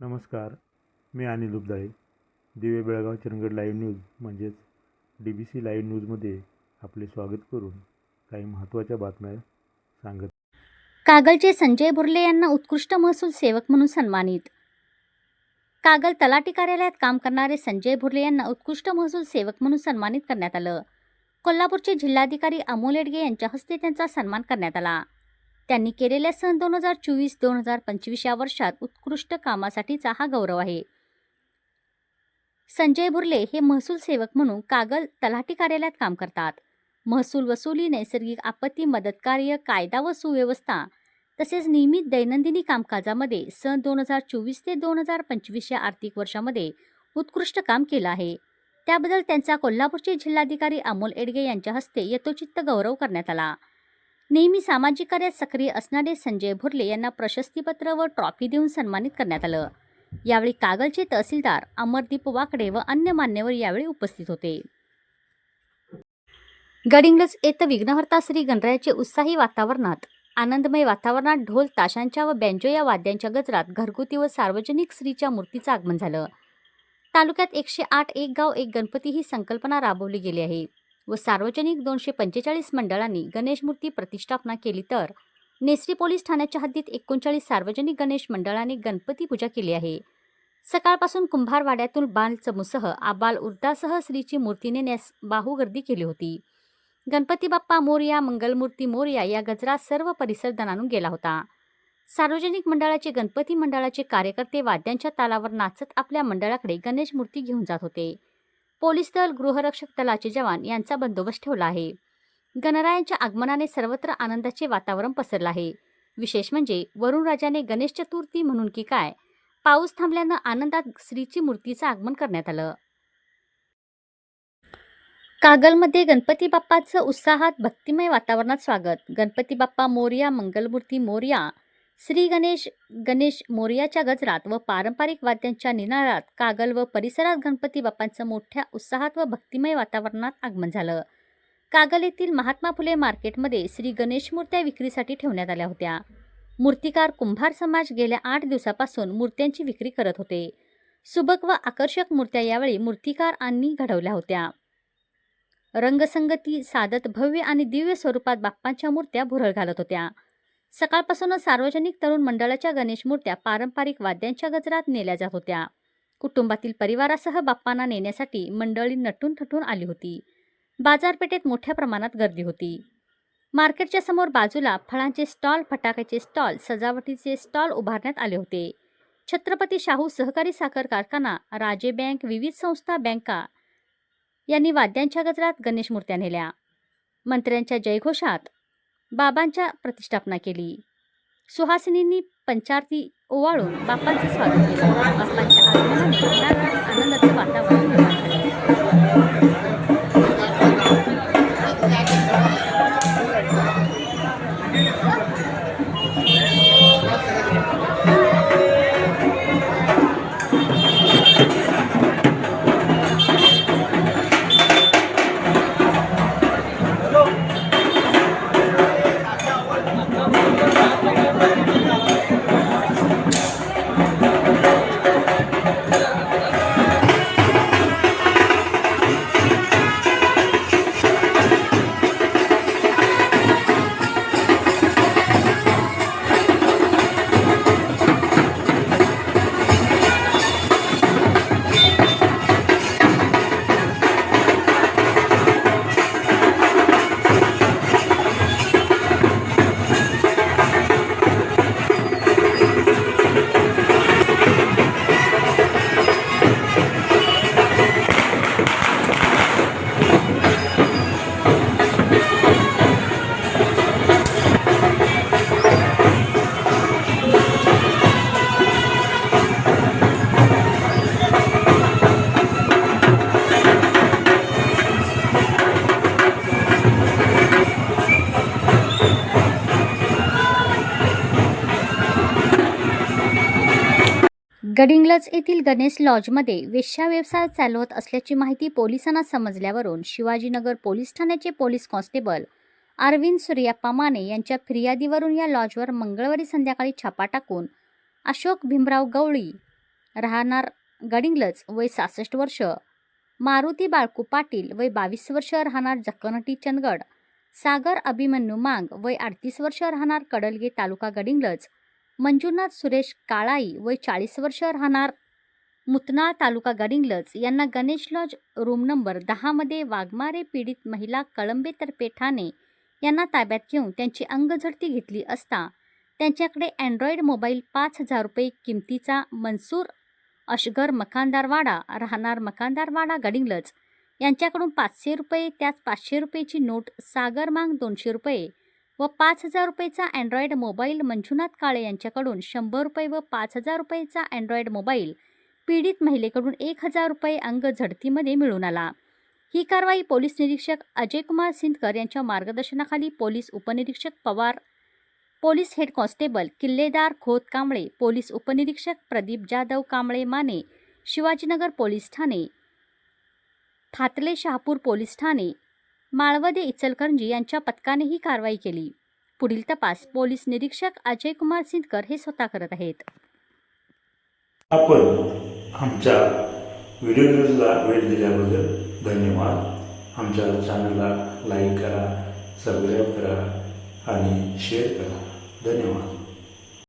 नमस्कार मी अनिल उबदाळे. दिवे Belgaum Charangad live news म्हणजेच डी बी सी लाईव्ह न्यूजमध्ये आपले स्वागत करून काही महत्त्वाच्या बातम्या सांगत कागलचे संजय बुर्ले यांना उत्कृष्ट महसूल सेवक म्हणून सन्मानित. कागल तलाठी कार्यालयात काम करणारे संजय भुर्ले यांना उत्कृष्ट महसूल सेवक म्हणून सन्मानित करण्यात आलं. कोल्हापूरचे जिल्हाधिकारी अमोल येडगे यांच्या हस्ते त्यांचा सन्मान करण्यात आला. त्यांनी केलेल्या सन दोन हजार चोवीस दोन हजार पंचवीस या वर्षात उत्कृष्ट कामासाठीचा हा गौरव आहे. संजय बुर्ले हे महसूल सेवक म्हणून कागल तलाठी कार्यालयात काम करतात. महसूल वसुली नैसर्गिक आपत्ती मदत कार्य कायदा व सुव्यवस्था तसेच नियमित दैनंदिनी कामकाजामध्ये सन दोन हजार चोवीस ते दोन हजार पंचवीस या आर्थिक वर्षामध्ये उत्कृष्ट काम केलं आहे. त्याबद्दल त्यांचा कोल्हापूरचे जिल्हाधिकारी अमोल एडगे यांच्या हस्ते यथोचित्त गौरव करण्यात आला. नेहमी सामाजिक कार्यात सक्रिय असणारे संजय भुर्ले यांना प्रशस्तीपत्र व ट्रॉफी देऊन सन्मानित करण्यात आलं. यावेळी कागलचे तहसीलदार अमरदीप वाकडे व अन्य मान्यवर यावेळी उपस्थित होते. गडिंग्लज येत विघ्नहर्ता श्री गणरायाचे उत्साही वातावरणात आनंदमय वातावरणात ढोल ताशांच्या व बँजो या वाद्यांच्या गजरात घरगुती व सार्वजनिक श्रीच्या मूर्तीचं आगमन झालं. तालुक्यात एकशे आठ एक गाव एक गणपती ही संकल्पना राबवली गेली आहे. व सार्वजनिक दोनशे पंचेचाळीस मंडळांनी गणेश मूर्ती प्रतिष्ठापना केली तर नेसरी पोलीस ठाण्याच्या हद्दीत एकोणचाळीस सार्वजनिक गणेश मंडळांनी गणपती पूजा केली आहे. सकाळपासून कुंभारवाड्यातून बाल चमूसह आबाल उर्दासह श्रीची मूर्ती नेण्यास बाहुगर्दी केली होती. गणपती बाप्पा मोरया मंगलमूर्ती मोरया या गजरात सर्व परिसर दणानून गेला होता. सार्वजनिक मंडळाचे गणपती मंडळाचे कार्यकर्ते वाद्यांच्या तालावर नाचत आपल्या मंडळाकडे गणेश मूर्ती घेऊन जात होते. पोलीस दल गृहरक्षक दलाचे जवान यांचा बंदोबस्त ठेवला आहे. गणरायांच्या आगमनाने सर्वत्र आनंदाचे वातावरण पसरलं आहे. विशेष म्हणजे वरुण राजाने गणेश चतुर्थी म्हणून की काय पाऊस थांबल्यानं आनंदात श्रीची मूर्तीचं आगमन करण्यात आलं. कागलमध्ये गणपती बाप्पाचं उत्साहात भक्तिमय वातावरणात स्वागत. गणपती बाप्पा मोरया मंगलमूर्ती मोरया श्री गणेश गणेश मोर्याच्या गजरात व पारंपरिक वाद्यांच्या निनाळात कागल व परिसरात गणपती बाप्पांचं मोठ्या उत्साहात व भक्तिमय वातावरणात आगमन झालं. कागल येथील महात्मा फुले मार्केटमध्ये श्री गणेश मूर्त्या विक्रीसाठी ठेवण्यात आल्या होत्या. मूर्तिकार कुंभार समाज गेल्या आठ दिवसापासून मूर्त्यांची विक्री करत होते. सुबक व आकर्षक मूर्त्या यावेळी मूर्तिकारांनी घडवल्या होत्या. रंगसंगती साधत भव्य आणि दिव्य स्वरूपात बाप्पांच्या मूर्त्या भुरळ घालत होत्या. सकाळपासूनच सार्वजनिक तरुण मंडळाच्या गणेश मूर्त्या पारंपरिक वाद्यांच्या गजरात नेल्या जात होत्या. कुटुंबातील परिवारासह बाप्पांना नेण्यासाठी मंडळी नटून थटून आली होती. बाजारपेठेत मोठ्या प्रमाणात गर्दी होती. मार्केटच्या समोर बाजूला फळांचे स्टॉल फटाक्याचे स्टॉल सजावटीचे स्टॉल उभारण्यात आले होते. छत्रपती शाहू सहकारी साखर कारखाना राजे बँक विविध संस्था बँका यांनी वाद्यांच्या गजरात गणेश मूर्त्या नेल्या. मंत्र्यांच्या जयघोषात बाबांच्या प्रतिष्ठापना केली. सुहासिनींनी पंचारती ओवाळून बापांचं स्वागत केलं. बाप्पांच्या आगमनाने आनंदाचं वातावरण निर्माण झालं. गडिंग्लज येथील गणेश लॉजमध्ये वेश्या व्यवसाय चालवत असल्याची माहिती पोलिसांना समजल्यावरून शिवाजीनगर पोलीस ठाण्याचे पोलीस कॉन्स्टेबल अरविंद सूर्याप्पा माने यांच्या फिर्यादीवरून या लॉजवर मंगळवारी संध्याकाळी छापा टाकून अशोक भीमराव गवळी राहणार गडिंग्लज वय सहासष्ट वर्ष मारुती बाळकू पाटील वय बावीस वर्ष राहणार जक्कनटी चंदगड सागर अभिमन्यू मांग वय अडतीस वर्ष राहणार कडलगे तालुका गडिंग्लज मंजुनाथ सुरेश काळाई वय चाळीस वर्ष राहणार. मुतनाळ तालुका गडिंगलज यांना गणेश लॉज रूम नंबर दहामध्ये वाघमारे पीडित महिला कळंबेतर्फे ठाणे यांना ताब्यात घेऊन त्यांची अंगझडती घेतली असता त्यांच्याकडे अँड्रॉईड मोबाईल पाच हजार रुपये किमतीचा मनसूर अशगर मकानदारवाडा राहणार मकानदारवाडा गडिंगलज. यांच्याकडून पाचशे रुपये त्याच पाचशे रुपयेची नोट सागर मांग दोनशे रुपये व पाच हजार रुपयेचा अँड्रॉईड मोबाईल मंजुनाथ काळे यांच्याकडून शंभर रुपये व पाच हजार रुपयेचा अँड्रॉईड मोबाईल पीडित महिलेकडून एक हजार रुपये अंग झडतीमध्ये मिळून आला. ही कारवाई पोलीस निरीक्षक अजयकुमार सिंदकर यांच्या मार्गदर्शनाखाली पोलीस उपनिरीक्षक Pawar police head constable Killedar Khot Kamble police उपनिरीक्षक प्रदीप जाधव कांबळे माने शिवाजीनगर पोलीस ठाणे थातले शहापूर पोलीस ठाणे माळवदे इचलकरंजी यांच्या पथकाने ही कारवाई केली. पुढील तपास पोलीस निरीक्षक अजय कुमार सिंदकर हे स्वतः करत आहेत. आपण आमच्या व्हिडिओ न्यूजला वेळ दिल्याबद्दल धन्यवाद. आमच्या चॅनलला लाईक करा सबस्क्राईब करा आणि शेअर करा. धन्यवाद.